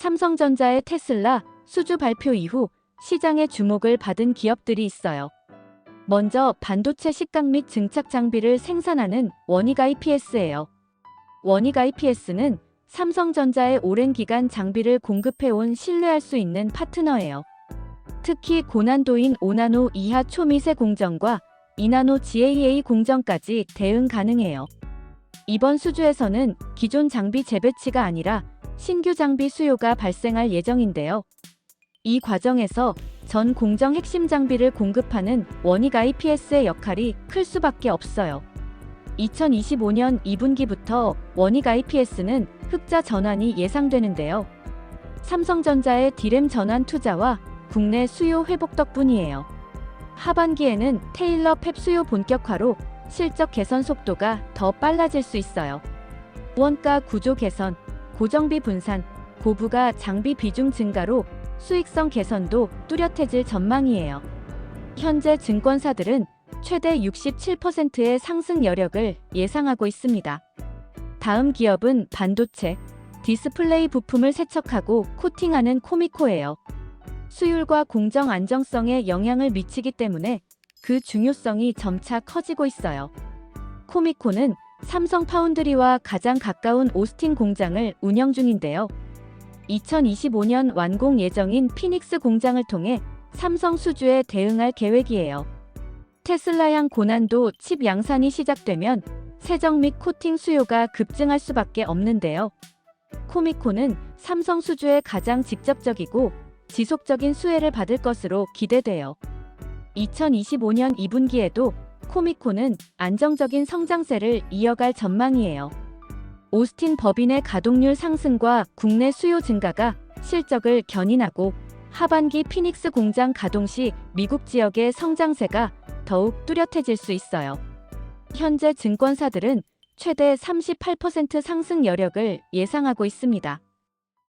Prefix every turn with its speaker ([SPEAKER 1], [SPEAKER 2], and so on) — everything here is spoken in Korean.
[SPEAKER 1] 삼성전자의 테슬라 수주 발표 이후 시장의 주목을 받은 기업들이 있어요. 먼저 반도체 식각 및 증착 장비를 생산하는 원익 IPS예요. 원익 IPS는 삼성전자의 오랜 기간 장비를 공급해온 신뢰할 수 있는 파트너예요. 특히 고난도인 5나노 이하 초미세 공정과 2나노 GAA 공정까지 대응 가능해요. 이번 수주에서는 기존 장비 재배치가 아니라 신규 장비 수요가 발생할 예정인데요. 이 과정에서 전 공정 핵심 장비를 공급하는 원익 IPS의 역할이 클 수밖에 없어요. 2025년 2분기부터 원익 IPS는 흑자 전환이 예상되는데요. 삼성전자의 디램 전환 투자와 국내 수요 회복 덕분이에요. 하반기에는 테일러 펩 수요 본격화로 실적 개선 속도가 더 빨라질 수 있어요. 원가 구조 개선, 고정비 분산, 고부가 장비 비중 증가로 수익성 개선도 뚜렷해질 전망이에요. 현재 증권사들은 최대 67%의 상승 여력을 예상하고 있습니다. 다음 기업은 반도체, 디스플레이 부품을 세척하고 코팅하는 코미코예요. 수율과 공정 안정성에 영향을 미치기 때문에 그 중요성이 점차 커지고 있어요. 코미코는 삼성 파운드리와 가장 가까운 오스틴 공장을 운영 중인데요. 2025년 완공 예정인 피닉스 공장을 통해 삼성 수주에 대응할 계획이에요. 테슬라양 고난도 칩 양산이 시작되면 세정 및 코팅 수요가 급증할 수밖에 없는데요. 코미코는 삼성 수주에 가장 직접적이고 지속적인 수혜를 받을 것으로 기대돼요. 2025년 2분기에도 코미코는 안정적인 성장세를 이어갈 전망이에요. 오스틴 법인의 가동률 상승과 국내 수요 증가가 실적을 견인하고 하반기 피닉스 공장 가동 시 미국 지역의 성장세가 더욱 뚜렷해질 수 있어요. 현재 증권사들은 최대 38% 상승 여력을 예상하고 있습니다.